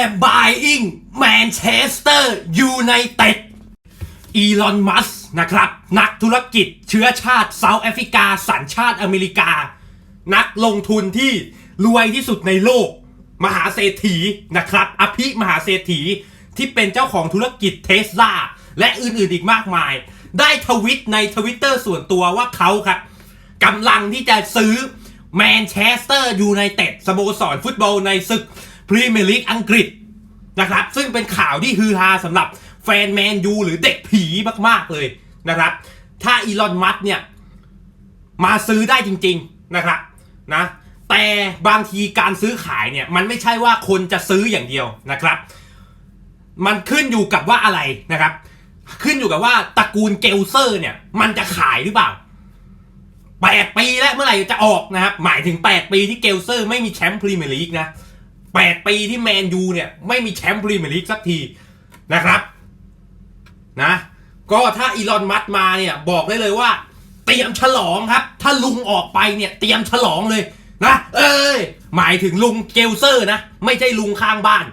am buying Manchester United อีลอนมัสนะครับ นักธุรกิจเชื้อชาติเซาท์แอฟริกา สัญชาติอเมริกา นักลงทุนที่รวยที่สุดในโลก มหาเศรษฐีนะครับ อภิมหาเศรษฐีที่เป็นเจ้าของธุรกิจเทสลาและอื่นๆอีกมากมาย ได้ทวิตในทวิตเตอร์ส่วนตัวว่าเขาครับกำลังที่จะซื้อแมนเชสเตอร์ยูไนเต็ดสโมสรฟุตบอลในศึก พรีเมียร์ลีกอังกฤษนะครับ ซึ่งเป็นข่าวที่ฮือฮาสำหรับแฟนแมนยูหรือเด็กผีมากๆเลยนะครับ ถ้าอีลอนมัสเนี่ย มาซื้อได้จริง ๆนะครับนะ แต่บางทีการซื้อขายเนี่ย มันไม่ใช่ว่าคนจะซื้ออย่างเดียวนะครับ มันขึ้นอยู่กับว่าอะไรนะครับ ขึ้นอยู่กับว่าตระกูลเกลเซอร์เนี่ย มันจะขายหรือเปล่าแปดปีแล้วเมื่อไหร่จะออกนะครับ หมายถึงแปดปีที่เกลเซอร์ไม่มีแชมป์พรีเมียร์ลีกนะ 8 ปีที่แมนยูเนี่ย ไม่มีแชมป์พรีเมียร์ลีกสักทีนะครับนะก็ถ้าอีลอนมัสมาเนี่ยบอกได้เลยว่า เตรียมฉลองครับ ถ้าลุงออกไปเนี่ย เตรียมฉลองเลยนะเอ้ยหมายถึงลุงเกลเซอร์นะ ไม่ใช่ลุงข้างบ้าน